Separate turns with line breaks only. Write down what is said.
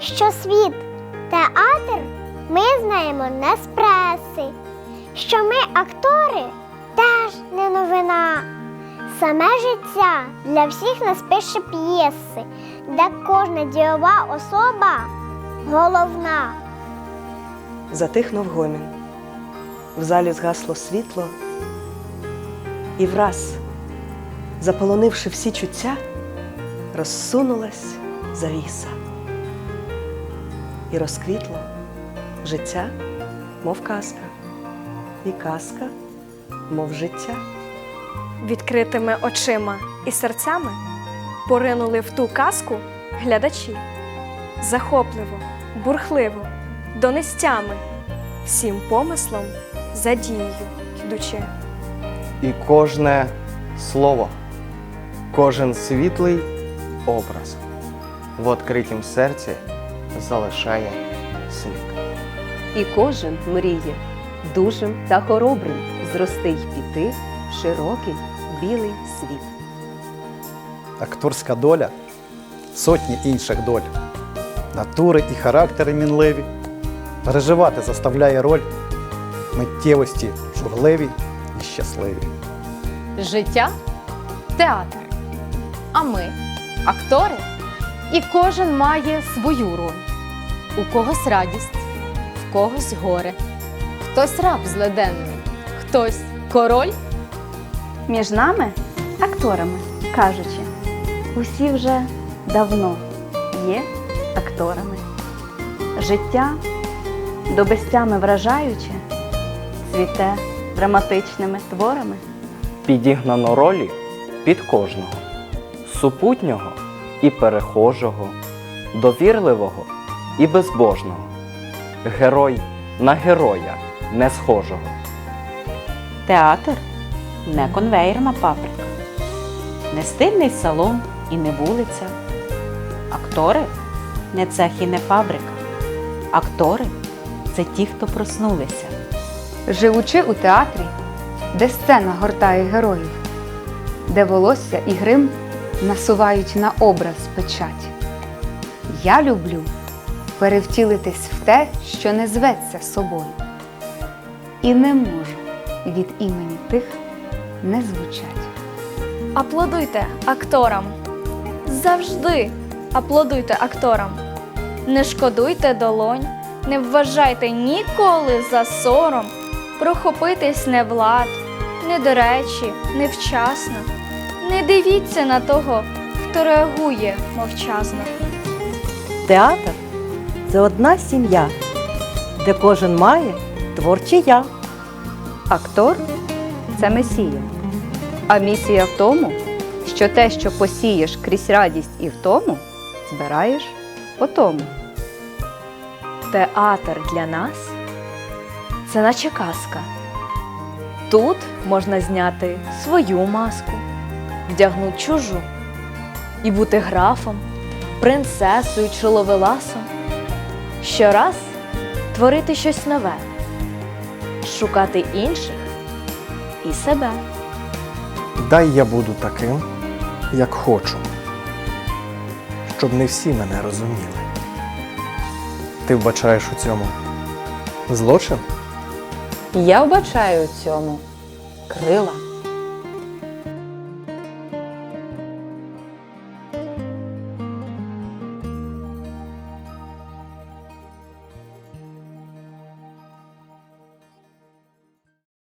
що світ театр ми знаємо не з преси, що ми актори теж не новина. Саме життя для всіх нас пише п'єси, де кожна дієва особа головна.
Затихнув гомін. В залі згасло світло, і враз, заполонивши всі чуття, розсунулась завіса. І розквітло життя, мов казка, і казка, мов життя.
Відкритими очима і серцями поринули в ту казку глядачі. Захопливо, бурхливо, донестями, всім помислом за дією йдучи.
І кожне слово, кожен світлий образ в відкритім серці залишає слід.
І кожен мріє дужим та хоробрим зрости й піти в широкий білий світ.
акторська доля сотні інших доль. Натури і характери мінливі. Переживати заставляє роль миттєвості журливі і щасливі.
Життя театр. А ми актори, і кожен має свою роль. У когось радість, в когось горе, хтось раб зледенний, хтось король.
Між нами, акторами, кажучи, усі вже давно є акторами. Життя до безтями вражаюче, цвіте драматичними творами.
Підігнано ролі під кожного, супутнього і перехожого, довірливого і безбожного, герой на героя не схожого.
Театр не конвейерна паприка, не стильний салон і не вулиця. Актори не цех і не фабрика. Актори це ті, хто проснулися.
Живучи у театрі, де сцена гортає героїв, де волосся і грим насувають на образ печать. Я люблю перевтілитись в те, що не зветься собою. І не можу від імені тих не звучать.
Аплодуйте акторам. Завжди аплодуйте акторам. Не шкодуйте долонь, не вважайте ніколи за сором. Прохопитись не влад, не до речі, невчасно. Не дивіться на того, хто реагує мовчазно.
Театр це одна сім'я, де кожен має творче я.
Актор це месія. А місія в тому, що те, що посієш крізь радість і втому, збираєш по тому.
Театр для нас це наче казка. Тут можна зняти свою маску, вдягнути чужу і бути графом, принцесою чи ловеласом. Щораз творити щось нове, шукати інших і себе.
Дай я буду таким, як хочу, щоб не всі мене розуміли. Ти вбачаєш у цьому злочин?
Я вбачаю у цьому крила.